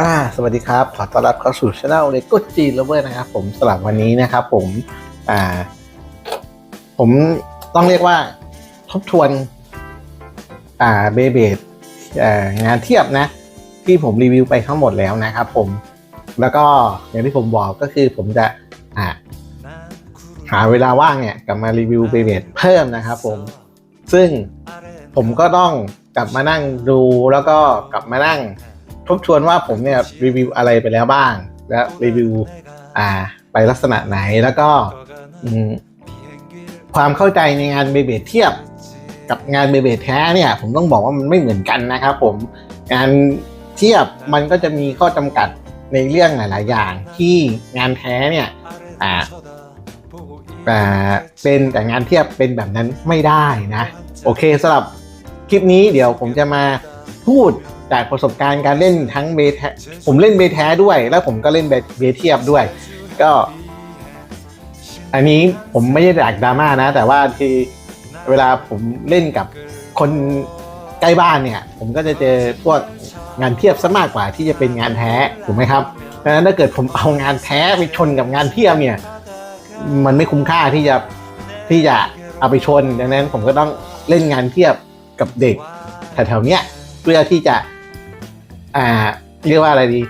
อ่าสวัสดีครับ ขอต้อนรับเข้าสู่ช anel เลโก้จีนเลเวอร์นะครับผมสำหรับวันนี้นะครับผมอ่า ผมต้องเรียกว่าทบทวน อ่าเบเบดงานเทียบนะ ที่ผมรีวิวไปทั้งหมดแล้วนะครับผมแล้วก็อย่างที่ผมบอกก็คือผมจะอ่าหาเวลาว่างเนี่ยกลับมารีวิวเบเบดเพิ่มนะครับผมซึ่งผมก็ต้องกลับมานั่งดูแล้วก็กลับมานั่ง ทบทวนว่าผมเนี่ยรีวิวอะไรไปแล้วบ้าง และรีวิวอ่าไปลักษณะไหนแล้วก็ความเข้าใจในงานเบเบเทียบกับงานเบเบแท้เนี่ยผมต้องบอกว่ามันไม่เหมือนกันนะครับผมงานเทียบมันก็จะมีข้อจำกัดในเรื่องหลาย ๆ อย่างที่งานแท้เนี่ยอ่าอ่เป็นแต่งานเทียบเป็นแบบนั้นไม่ได้นะ โอเคสำหรับคลิปนี้เดี๋ยวผมจะมาพูด จากประสบการณ์การเล่นทั้งเบทผมเล่นเบแท้ด้วย แล้วผมก็เล่นเบเบเทียบด้วย ก็ อันนี้ผมไม่ได้ดักดราม่านะ แต่ว่าที่เวลาผมเล่นกับคนใกล้บ้านเนี่ย ผมก็จะเจอพวกงานเทียบซะมากกว่าที่จะเป็นงานแท้ถูกไหมครับดังนั้นถ้าเกิดผมเอางานแท้ไปชนกับงานเทียบเนี่ย มันไม่คุ้มค่าที่จะที่จะเอาไปชน ดังนั้นผมก็ต้องเล่นงานเทียบกับเด็กแถวๆเนี้ยเพื่อที่จะ อ่า เรียกว่าอะไรดี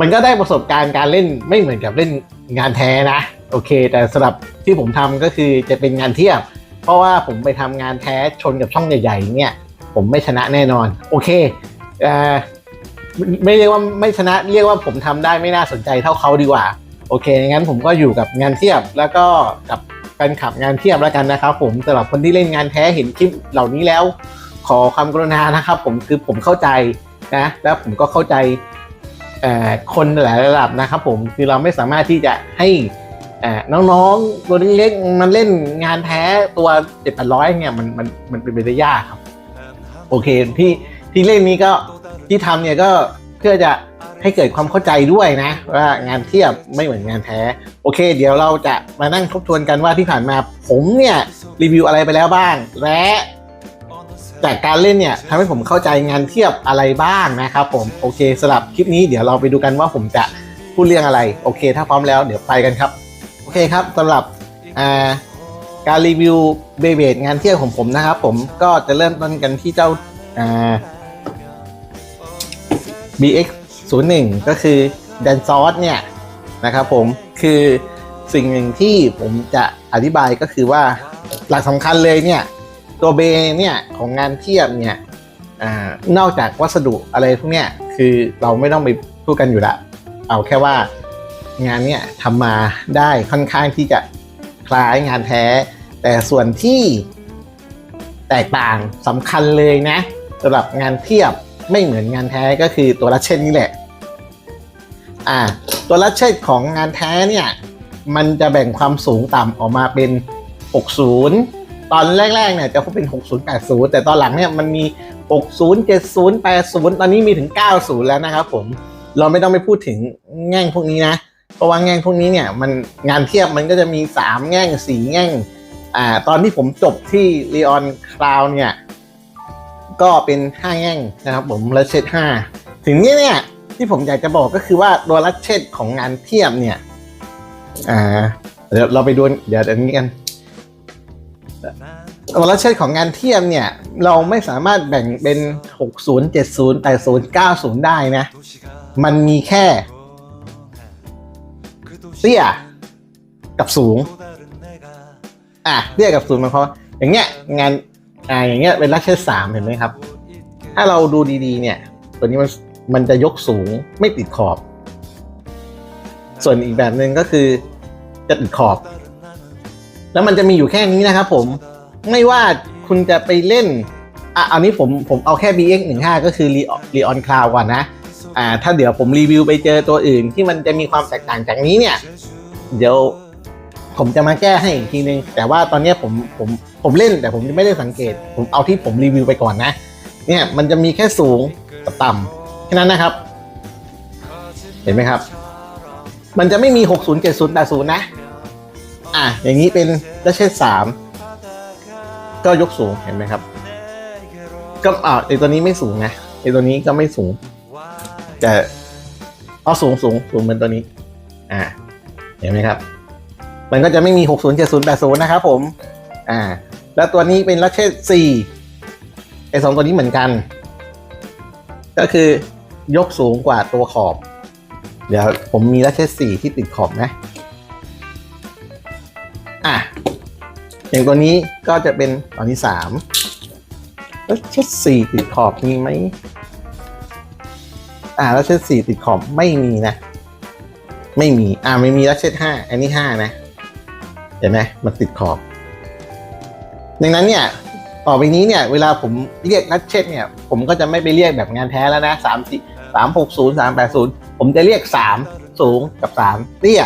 มันก็ได้ประสบการณ์การเล่นไม่เหมือนกับเล่นงานแท้นะ โอเค แต่สำหรับที่ผมทำก็คือจะเป็นงานเทียบ เพราะว่าผมไปทำงานแท้ชนกับช่องใหญ่ๆเนี่ย ผมไม่ชนะแน่นอน โอเคเอ่อไม่เรียกว่าไม่ชนะเรียกว่าผมทำได้ไม่น่าสนใจเท่าเขาดีกว่า โอเค งั้นผมก็อยู่กับงานเทียบแล้วก็กับแฟนคลับงานเทียบแล้วกันนะครับ ผมสำหรับคนที่เล่นงานแท้เห็นคลิปเหล่านี้แล้ว ขอความกรุณานะครับ ผมคือผมเข้าใจ นะ แล้วผมก็เข้าใจคนหลายระดับนะครับผมคือเราไม่สามารถที่จะให้น้องๆตัวเล็กๆมันเล่นงานแท้ตัวเจ็ดแปดร้อยเนี่ยมันมันมันเป็นไปได้ยากครับ โอเคที่ที่เล่นนี้ก็ที่ทำเนี่ยก็เพื่อจะให้เกิดความเข้าใจด้วยนะ ว่างานเทียบไม่เหมือนงานแท้ โอเค เดี๋ยวเราจะมานั่งทบทวนกันว่าที่ผ่านมาผมเนี่ยรีวิวอะไรไปแล้วบ้าง และ จากการเล่นเนี่ยทำให้ผมเข้าใจงานเทียบอะไรบ้างนะครับผมโอเคสำหรับคลิปนี้เดี๋ยวเราไปดูกันว่าผมจะพูดเรื่องอะไร โอเค ถ้าพร้อมแล้วเดี๋ยวไปกันครับ โอเคครับสำหรับการรีวิวเบเบดงานเทียบของผมนะครับ ผมก็จะเริ่มต้นกันที่เจ้าา BX 0 1ก็คือแดนซอสเนี่ยนะครับผมคือสิ่งหนึ่งที่ผมจะอธิบายก็คือว่าหลักสำคัญเลยเนี่ย ตัวเบเนี่ยของงานเทียบเนี่ยอนอกจากวัสดุอะไรพวกเนี้ยคือเราไม่ต้องไปพูดกันอยู่ละเอาแค่ว่างานเนี่ยทำมาได้ค่อนข้างที่จะคล้ายงานแท้ แต่ส่วนที่แตกต่างสำคัญเลยนะสำหรับงานเทียบไม่เหมือนงานแท้ก็คือตัวรัชเช่นนี่แหละอ่าตัวรัชเช่นของงานแท้เนี่ยมันจะแบ่งความสูงต่ำออกมาเป็น 60 ตอนแรกๆเนี่ยจะพบเป็น 60 80 แต่ตอนหลังเนี่ยมันมี 60 70 80 ตอนนี้มีถึง 90 แล้วนะครับผมเราไม่ต้องไปพูดถึงแง่งพวกนี้นะ เพราะว่าแง่งพวกนี้เนี่ยมันงานเทียบมันก็จะมี 3 แง่ง 4 แง่งอ่าตอนที่ผมจบที่ l ีออนคลาวเนี่ยก็เป็น 5 แง่งนะครับผมรัชเชต5ถึงนี้เนี่ยที่ผมอยากจะบอกก็คือว่าตัวรัชเชตของงานเทียบเนี่ยอ่าเดี๋ยวเราไปดูเดี๋ยวเดี๋ยวนี้กัน วรัชเชตของงานเทียบเนี่ย เราไม่สามารถแบ่งเป็น 60 70 80 90 ได้นะ มันมีแค่เตี้ยกับสูง อะเตี้ยกับสูงมันเพราะอย่างเงี้ยงานอ่าอย่างเงี้ยเป็นรัชเชตสามเห็นไหมครับ ถ้าเราดูดีๆ เนี่ย ตัวนี้มันมันจะยกสูงไม่ติดขอบ ส่วนอีกแบบหนึ่งก็คือจะติดขอบ แล้วมันจะมีอยู่แค่นี้นะครับผมไม่ว่าคุณจะไปเล่นอะอันนี้ผมผมเอาแค่ BX 1 5 ก็คือ Leon Cloud ก่อนนะอ่าถ้าเดี๋ยวผมรีวิวไปเจอตัวอื่นที่มันจะมีความแตกต่างจากนี้เนี่ย เดี๋ยวผมจะมาแก้ให้อีกทีนึง แต่ว่าตอนนี้ผมผมผมเล่นแต่ผมไม่ได้สังเกต ผมเอาที่ผมรีวิวไปก่อนนะ เนี่ยมันจะมีแค่สูงกับต่ำแค่นั้นนะครับ เห็นไหมครับ มันจะไม่มี 60 70 80นะ อะอย่างนี้เป็นดัชเชสสามก็ยกสูงเห็นไหมครับ ก็อ่าไอตัวนี้ไม่สูงนะไอตัวนี้ก็ไม่สูง แต่เอาสูงสูงสูงเหมือนตัวนี้ อ่า เห็นไหมครับ มันก็จะไม่มีหกศูนย์เจ็ดศูนย์แปดศูนย์นะครับผม อ่า แล้วตัวนี้เป็นลัชเชตสี่ไอสองตัวนี้เหมือนกัน ก็คือยกสูงกว่าตัวขอบ เดี๋ยวผมมีลัชเชตสี่ที่ติดขอบนะ อย่างตัวนี้ก็จะเป็นตอนที่สามแลัชเชตสี่ติดขอบมีไหมอ่าแลัชเชตสี่ติดขอบไม่มีนะ ไม่มีอ่าไม่มีแลัชเชตห้าอันนี้ห้านะ เห็นไหมมันติดขอบ ดังนั้นเนี่ยต่อไปนี้เนี่ยเวลาผมเรียกนัดเช็ดเนี่ย ผมก็จะไม่ไปเรียกแบบงานแท้แล้วนะสามสี่สามหกศูนย์สามแปดศูนย์ผมจะเรียกสามสูงกับสามเตี้ย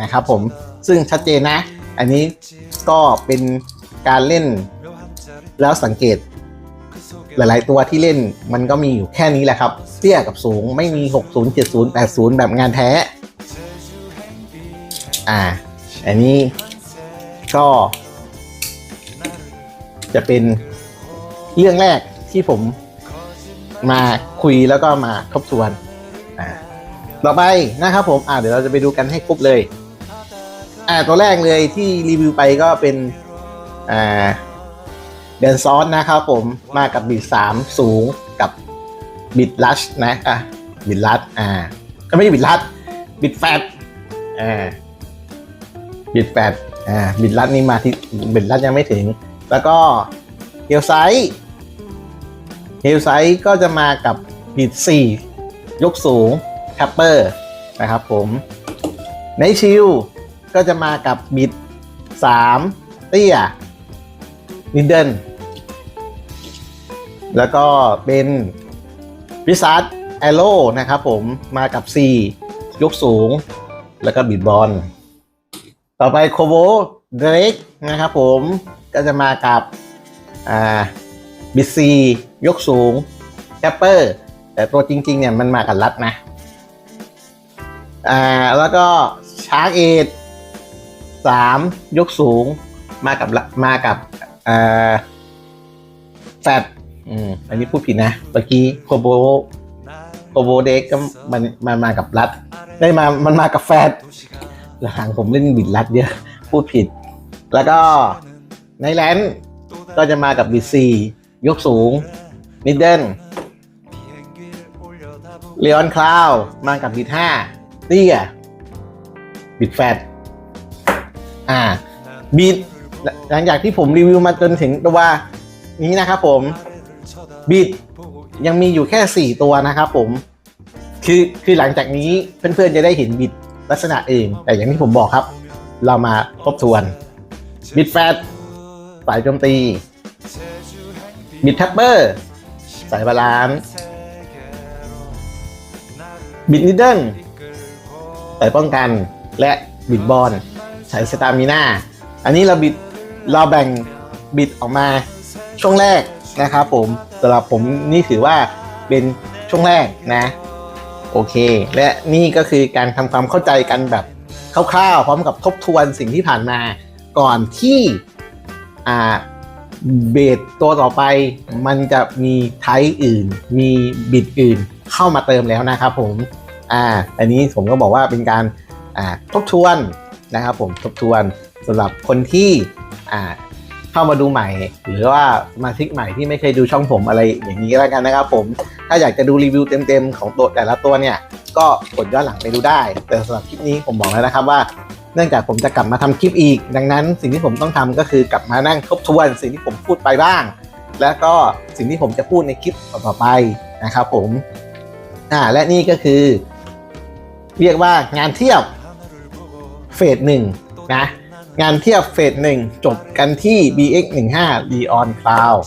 นะครับผมซึ่งชัดเจนนะ อันนี้ ก็เป็นการเล่น แล้วสังเกต หลาย ๆ ตัวที่เล่นมันก็มีอยู่แค่นี้แหละครับเตี้ยกับสูงไม่มี 60 70 80 แบบงานแท้ อ่า อันนี้ก็ จะเป็นเรื่องแรกที่ผมมาคุยแล้วก็มาทบทวน อ่า ต่อไปนะครับผม อ่าเดี๋ยวเราจะไปดูกันให้ครบเลย อ่าตัวแรกเลยที่รีวิวไปก็เป็นอ่าเดนซอนนะครับผมมากับบิดสามสูงกับบิดลัชนะอะบิดลัชอ่าก็ไม่ใช่บิดลัชบิดแฟตอ่าบิดแฟตอ่าบิดลัชนี่มาที่บิดลัชยังไม่ถึง แล้วก็เฮลไซส์เฮลไซส์ก็จะมากับบิดสี่ยกสูงแคปเปอร์นะครับผมในชิล ก็จะมากับบิดสามเตี้ยนิดเดิลแล้วก็เป็นวิซัตแอโร่นะครับผมมากับ C ยกสูง แล้วก็บิดบอลต่อไปโคโบเดรกนะครับผมก็จะมากับอ่าบิซียกสูงแคปเปอร์แต่ตัวจริง ๆ เนี่ยมันมากับรัดนะอ่าแล้วก็ชาร์กเอท สามยกสูงมากับมากับแฟดอืมอันนี้พูดผิดนะเมื่อกี้โคโบโคโบเด็กก็มันมันมากับรัด ได้มามันมากับแฟดหลังผมเล่นบิดรัดเยอะ พูดผิด แล้วก็ในแลนด์ก็จะมากับบิดซียกสูงมิดเดิลเลออนคลาวมากับบิดห้าเตี้ยบิดแฟด อ่าบิดหลังจากที่ผมรีวิวมาจนถึงตัวนี้นะครับผมบิดยังมีอยู่แค่ 4 ตัวนะครับผม คือคือหลังจากนี้เพื่อนๆจะได้เห็นบิดลักษณะอื่นแต่อย่างที่ผมบอกครับ เรามาทบทวน บิดแฟตสายโจมตี บิดแท็ปเปอร์ สายบาลานซ์บิดนิดเดิลสายป้องกันและบิดบอล สายสตามิน่าอันนี้เราบิดเราแบ่งบิดออกมาช่วงแรกนะครับผมสำหรับผมนี่ถือว่าเป็นช่วงแรกนะโอเค และนี่ก็คือการทำความเข้าใจกันแบบคร่าวๆพร้อมกับทบทวนสิ่งที่ผ่านมาก่อนที่อ่าเบสตัวต่อไปมันจะมีไทป์อื่น มีบิดอื่นเข้ามาเติมแล้วนะครับผมอ่าอันนี้ผมก็บอกว่าเป็นการอ่าทบทวน นะครับผมทบทวนสำหรับคนที่อ่าเข้ามาดูใหม่ หรือว่าสมาชิกใหม่ที่ไม่เคยดูช่องผมอะไรอย่างนี้แล้วกันนะครับผมถ้าอยากจะดูรีวิวเต็มๆของตัวแต่ละตัวเนี่ยก็กดย้อนหลังไปดูได้ แต่สำหรับคลิปนี้ผมบอกแล้วนะครับว่าเนื่องจากผมจะกลับมาทำคลิปอีก ดังนั้นสิ่งที่ผมต้องทำก็คือกลับมานั่งทบทวนสิ่งที่ผมพูดไปบ้าง แล้วก็สิ่งที่ผมจะพูดในคลิปต่อไปนะครับผมอ่าและนี่ก็คือ เรียกว่างานเทียบ เฟสหนึ่งนะงานเทียบเฟสหนึ่งจบกันที่ BX 1 5 Leon Cloud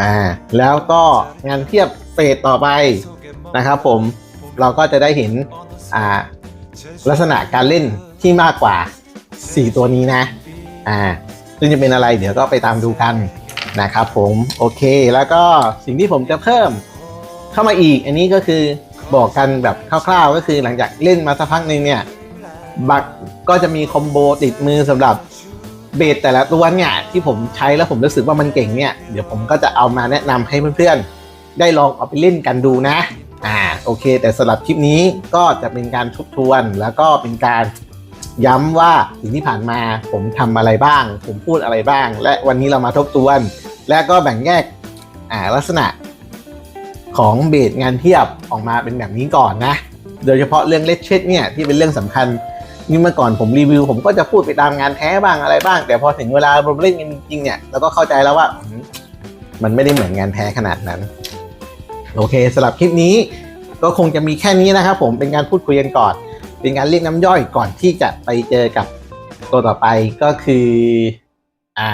อ่าแล้วก็งานเทียบเฟสต่อไปนะครับผมเราก็จะได้เห็นอ่าลักษณะการเล่นที่มากกว่า 4 ตัวนี้นะอ่าซึ่งจะเป็นอะไรเดี๋ยวก็ไปตามดูกันนะครับผมโอเคแล้วก็สิ่งที่ผมจะเพิ่มเข้ามาอีก อันนี้ก็คือบอกกันแบบคร่าวๆ ก็คือหลังจากเล่นมาสักพักหนึ่งเนี่ย บักก็จะมีคอมโบติดมือสำหรับเบสแต่ละตัวเนี่ยที่ผมใช้แล้วผมรู้สึกว่ามันเก่งเนี่ย เดี๋ยวผมก็จะเอามาแนะนำให้เพื่อนๆ ได้ลองเอาไปเล่นกันดูนะ อ่าโอเค แต่สำหรับคลิปนี้ก็จะเป็นการทบทวนแล้วก็เป็นการย้ำว่าสิ่งที่ผ่านมาผมทำอะไรบ้าง ผมพูดอะไรบ้าง และวันนี้เรามาทบทวน และก็แบ่งแยกอ่าลักษณะของเบสงานเทียบออกมาเป็นแบบนี้ก่อนนะ โดยเฉพาะเรื่องเลชเชตเนี่ยที่เป็นเรื่องสำคัญ นี่เมื่อก่อนผมรีวิว ผมก็จะพูดไปตามงานแท้บ้างอะไรบ้าง แต่พอถึงเวลาเราเล่นกันจริงๆเนี่ยเราก็เข้าใจแล้วว่ามมันไม่ได้เหมือนงานแท้ขนาดนั้น โอเคสำหรับคลิปนี้ ก็คงจะมีแค่นี้นะครับผมเป็นการพูดคุยกันก่อน เป็นการเรียกน้ำย่อยก่อนที่จะไปเจอกับตัวต่อไปก็คืออ่า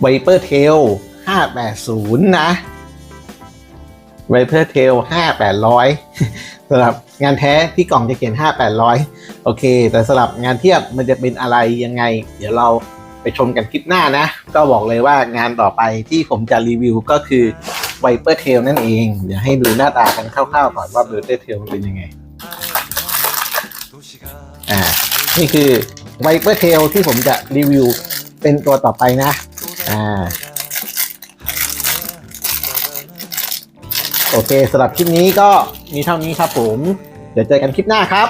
ไวเปอร์เทล580 นะไวเปอร์เทล5800 สำหรับงานแท้ที่กล่องจะเขียน 5800 โอเค แต่สำหรับงานเทียบมันจะเป็นอะไรยังไง เดี๋ยวเราไปชมกันคลิปหน้านะ ก็บอกเลยว่างานต่อไปที่ผมจะรีวิวก็คือไวเปอร์เทลนั่นเอง เดี๋ยวให้ดูหน้าตากันคร่าวๆก่อนว่าไวเปอร์เทลเป็นยังไง อ่า นี่คือไวเปอร์เทลที่ผมจะรีวิวเป็นตัวต่อไปนะ อ่า โอเคสำหรับคลิปนี้ก็มีเท่านี้ครับผม เดี๋ยวเจอกันคลิปหน้าครับ